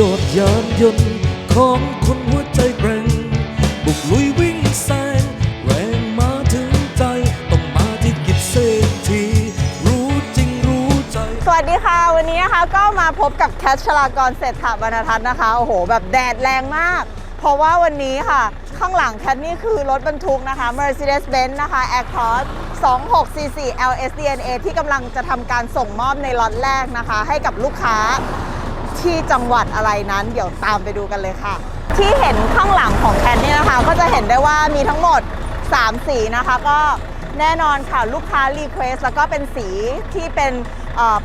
ยอดยานยนต์ของคนหัวใจแกร่ง บุกลุยวิ่งแซงแรงมาถึงใจ ต้องมาที่กิจเศรษฐีรู้จริงรู้ใจ สวัสดีค่ะวันนี้นะคะก็มาพบกับแคชชลากรเศรษฐาบรรณทัศน์นะคะ โอ้โห แบบแดดแรงมาก เพราะว่าวันนี้ค่ะ ข้างหลังแคทนี่คือรถบรรทุกนะคะ Mercedes-Benz นะคะ Actros 2644 LSDNA ที่กำลังจะทำการส่งมอบในล็อตแรกนะคะ ให้กับลูกค้า ที่จังหวัดอะไรนั้น เดี๋ยวตามไปดูกันเลยค่ะ ที่เห็นข้างหลังของแคนนี่นะคะ ก็จะเห็นได้ว่ามีทั้งหมด 3 สีนะคะ ก็แน่นอนค่ะลูกค้ารีเควสแล้วก็เป็นสีที่เป็น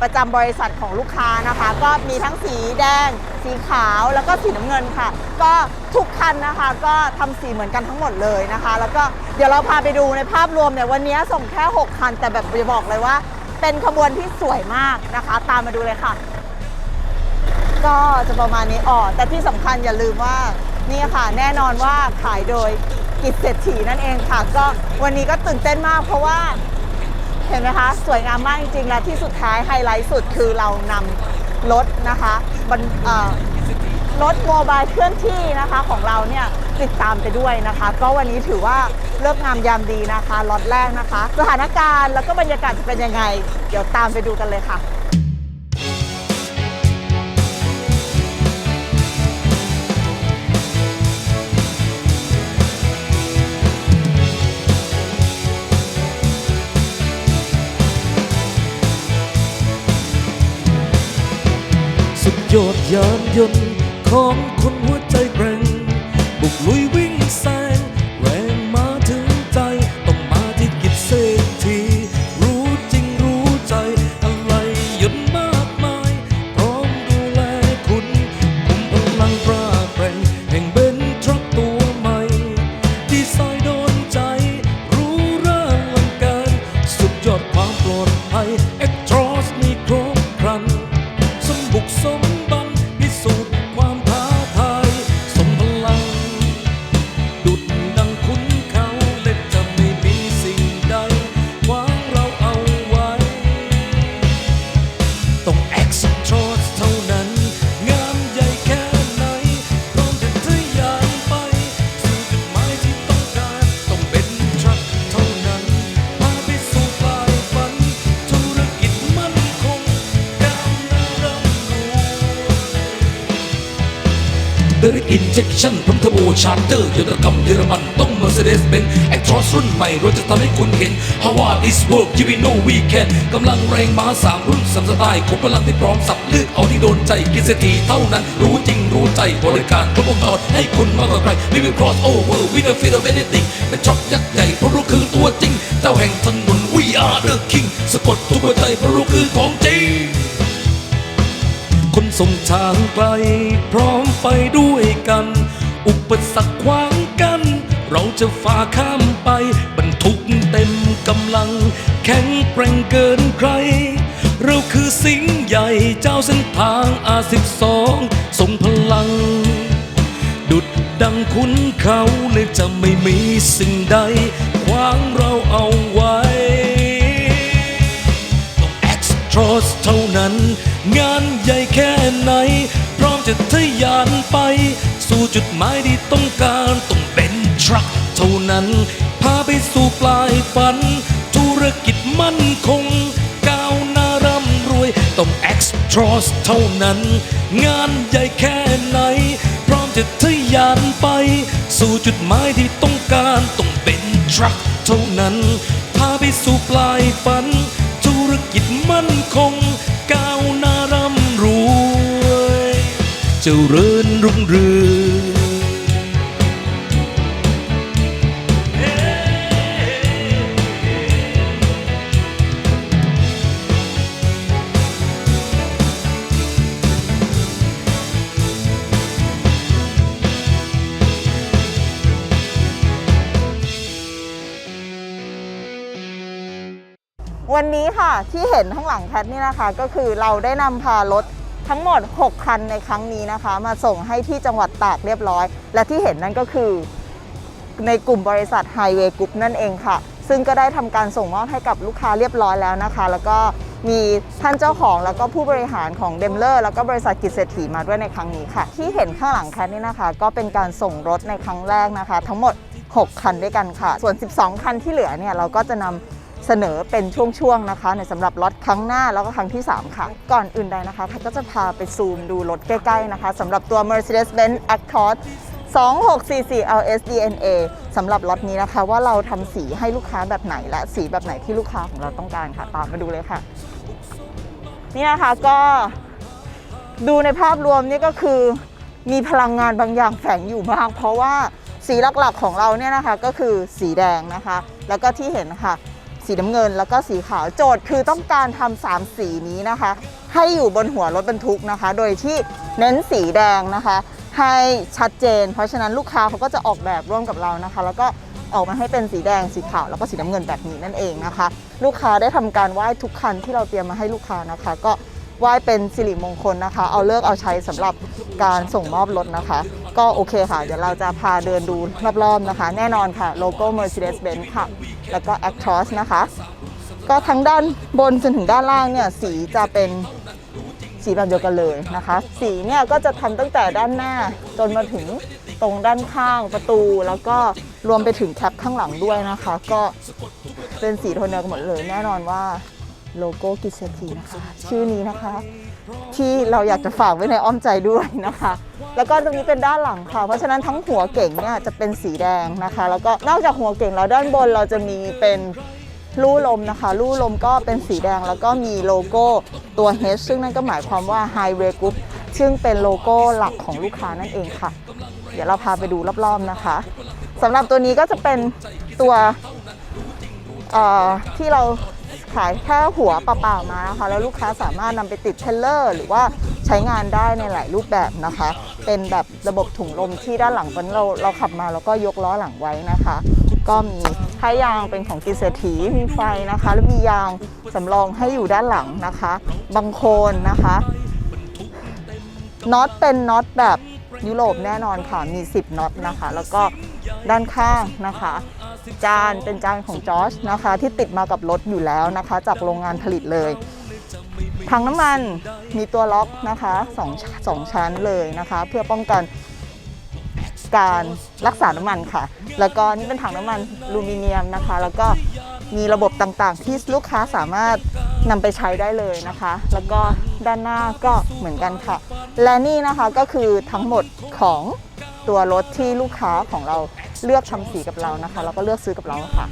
ประจำบริษัทของลูกค้านะคะ ก็มีทั้งสีแดง สีขาวแล้วก็สีน้ำเงินค่ะ ก็ทุกคันนะคะ ก็ทำสีเหมือนกันทั้งหมดเลยนะคะ แล้วก็เดี๋ยวเราพาไปดูในภาพรวมเนี่ยวันนี้ส่งแค่ 6 คัน แต่แบบจะบอกเลยว่า เป็นขบวนที่สวยมากนะคะ ตามมาดูเลยค่ะ ก็จะประมาณนี้อ๋อแต่ที่สำคัญอย่าลืมว่านี่ค่ะแน่นอนว่าขายโดยกิจเศรษฐีนั่นเองค่ะ ก็วันนี้ก็ตื่นเต้นมากเพราะว่าเห็นไหมคะ สวยงามมากจริงๆและที่สุดท้ายไฮไลท์สุดคือเรานำรถนะคะบรรเอ่อรถโมบายเคลื่อนที่นะคะของเราเนี่ยติดตามไปด้วยนะคะ ก็วันนี้ถือว่าเลิกงามยามดีนะคะล็อตแรกนะคะ สถานการณ์แล้วก็บรรยากาศจะเป็นยังไง เดี๋ยวตามไปดูกันเลยค่ะ ยานยนต์ของคน เจคชั่นพร้อมเทอร์โบชาร์เจอร์ยนตกรรมเยอรมันต้อง Mercedes Benz a c t r o s รุ่นใหม่เราจะทำให้คุณเห็น How hard this work you will know we can กำลังแรงมาสามรุ่นสามสไตล์ครบพลังที่พร้อมสับเลือกเอาที่โดนใจกินเศรษฐีเท่านั้น รู้จริงรู้ใจบริการครบวงจรให้คุณมากกว่าใคร We will cross over we don't fear of anything เป็นช็อคยักษ์ใหญ่เพราะรู้คือตัวจริง เจ้าแห่งถนน We are the king สะกดทุกหัวใจเพราะรู้คือของจริง คนส่งทางไกล พร้อมไปด้วยกัน อุปสรรคขวางกัน เราจะฝ่าข้ามไป บรรทุกเต็มกำลัง แข็งแกร่งเกินใคร เราคือสิงใหญ่เจ้าเส้นทางอาสิบสองส่งพลัง ดุดดังคุ้นเขาเลยจะไม่มีสิ่งใด ขวางเราเอาไว้ ต้อง extra เท่า นั้น งานใหญ่แค่ไหน พร้อมจะทะยานไป สู่จุดหมายที่ต้องการต้องเป็นทรัคเท่านั้น พาไปสู่ปลายฝัน ธุรกิจมั่นคง ก้าวหน้าร่ำรวย ต้อง extra เท่านั้น งานใหญ่แค่ไหน พร้อมจะทะยานไป สู่จุดหมายที่ต้องการต้องเป็นทรัคเท่านั้น พาไปสู่ปลายฝัน เจริญรุ่งเรืองวันนี้ค่ะที่เห็นข้างหลังแคทนี่นะคะ ก็คือเราได้นำพารถ ทั้งหมด 6 คันในครั้งนี้นะคะ มาส่งให้ที่จังหวัดตากเรียบร้อย และที่เห็นนั่นก็คือ ในกลุ่มบริษัท Highway Group นั่นเองค่ะ ซึ่งก็ได้ทำการส่งมอบให้กับลูกค้าเรียบร้อยแล้วนะคะ แล้วก็มีท่านเจ้าของแล้วก็ผู้บริหารของเดมเลอร์แล้วก็บริษัทกิจเศรษฐีมาด้วยในครั้งนี้ค่ะ ที่เห็นข้างหลังแคทนี่นะคะ ก็เป็นการส่งรถในครั้งแรกนะคะ ทั้งหมด 6 คันด้วยกันค่ะ ส่วน 12 คันที่เหลือเนี่ยเราก็จะนำ เสนอเป็นช่วงๆนะคะ ในสำหรับรถครั้งหน้าแล้วก็ครั้งที่ 3 ค่ะ ก่อนอื่นใดนะคะแพทก็จะพาไปซูมดูรถใกล้ๆนะคะสำหรับตัว Mercedes-Benz Actros 2644 LS DNA สำหรับรถนี้นะคะ ว่าเราทำสีให้ลูกค้าแบบไหนและสีแบบไหนที่ลูกค้าของเราต้องการค่ะ ตามมาดูเลยค่ะ นี่นะคะก็ดูในภาพรวมนี่ก็คือมีพลังงานบางอย่างแฝงอยู่มาก เพราะว่าสีหลักๆของเราเนี่ยนะคะก็คือสีแดงนะคะ แล้วก็ที่เห็นค่ะ สีน้ำเงินแล้วก็สีขาวโจทย์คือต้องการทำสามสีนี้นะคะ ให้อยู่บนหัวรถบรรทุกนะคะ โดยที่เน้นสีแดงนะคะ ให้ชัดเจน เพราะฉะนั้นลูกค้าเขาก็จะออกแบบร่วมกับเรานะคะ แล้วก็ออกมาให้เป็นสีแดงสีขาวแล้วก็สีน้ำเงินแบบนี้นั่นเองนะคะ ลูกค้าได้ทำการไหว้ทุกคันที่เราเตรียมมาให้ลูกค้านะคะ ก็ไหว้เป็นสิริมงคลนะคะ เอาเลิกเอาใช้สำหรับการส่งมอบรถนะคะ ก็โอเคค่ะ เดี๋ยวเราจะพาเดินดูรอบๆนะคะ แน่นอนค่ะโลโก้ Mercedes-Benz ค่ะ แล้วก็ Actros นะคะ ก็ทั้งด้านบนจนถึงด้านล่างเนี่ยสีจะเป็นสีแบบเดียวกันเลยนะคะ สีเนี่ยก็จะทำตั้งแต่ด้านหน้าจนมาถึงตรงด้านข้างประตูแล้วก็รวมไปถึงแคปข้างหลังด้วยนะคะ ก็เป็นสีโทนเดียวกันหมดเลยแน่นอนว่า โลโก้กิจเศรษฐีนะคะ ชื่อนี้นะคะ ที่เราอยากจะฝากไว้ในอ้อมใจด้วยนะคะ แล้วก็ตรงนี้เป็นด้านหลังค่ะ เพราะฉะนั้นทั้งหัวเก่งเนี่ยจะเป็นสีแดงนะคะ แล้วก็นอกจากหัวเก่งแล้วด้านบนเราจะมีเป็นลู่ลมนะคะลู่ลมก็เป็นสีแดงแล้วก็มีโลโก้ตัว H ซึ่งนั่นก็หมายความว่า Highway Group ซึ่งเป็นโลโก้หลักของลูกค้านั่นเองค่ะ เดี๋ยวเราพาไปดูรอบๆนะคะสำหรับตัวนี้ก็จะเป็นตัวที่เรา ขายแค่หัวเปล่าๆมานะคะแล้วลูกค้าสามารถนำไปติดเทเลอร์ หรือว่าใช้งานได้ในหลายรูปแบบนะคะ เป็นแบบระบบถุงลมที่ด้านหลังตอนเราเราขับมาแล้วก็ยกล้อหลังไว้นะคะ ก็มีท้ายยางเป็นของกินเศรษฐีมีไฟนะคะ แล้วมียางสำรองให้อยู่ด้านหลังนะคะบังโคลนนะคะน็อตเป็นน็อตแบบยุโรปแน่นอนค่ะมี 10น็อตนะคะ แล้วก็ด้านข้างนะคะ จานเป็นจานของจอร์จนะคะ ที่ติดมากับรถอยู่แล้วนะคะ จากโรงงานผลิตเลยถังน้ำมันมีตัวล็อกนะคะสองสองชั้นเลยนะคะ เพื่อป้องกันการรักษาน้ำมันค่ะ แล้วก็นี่เป็นถังน้ำมันลูมิเนียมนะคะ แล้วก็มีระบบต่างๆ ที่ลูกค้าสามารถนำไปใช้ได้เลยนะคะ แล้วก็ด้านหน้าก็เหมือนกันค่ะ และนี่นะคะก็คือทั้งหมดของตัวรถที่ลูกค้าของเรา เลือกทำสีกับเรานะคะ แล้วก็เลือกซื้อกับเราค่ะ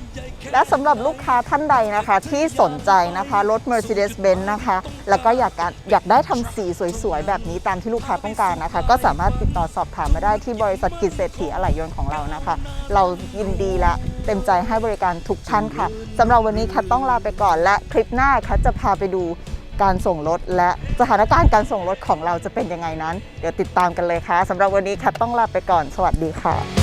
และสำหรับลูกค้าท่านใดนะคะ ที่สนใจนะคะรถ Mercedes-Benz นะคะ แล้วก็อยากการอยากได้ทำสีสวยๆ แบบนี้ตามที่ลูกค้าต้องการนะคะ ก็สามารถติดต่อสอบถามมาได้ที่บริษัทกิจเศรษฐีอะไหล่ยนต์ของเรานะคะ เรายินดีและเต็มใจให้บริการทุกท่านค่ะสำหรับวันนี้แคทต้องลาไปก่อน และคลิปหน้าแคทจะพาไปดูการส่งรถ และสถานการณ์การส่งรถของเราจะเป็นยังไงนั้น เดี๋ยวติดตามกันเลยค่ะสำหรับวันนี้แคทต้องลาไปก่อน สวัสดีค่ะ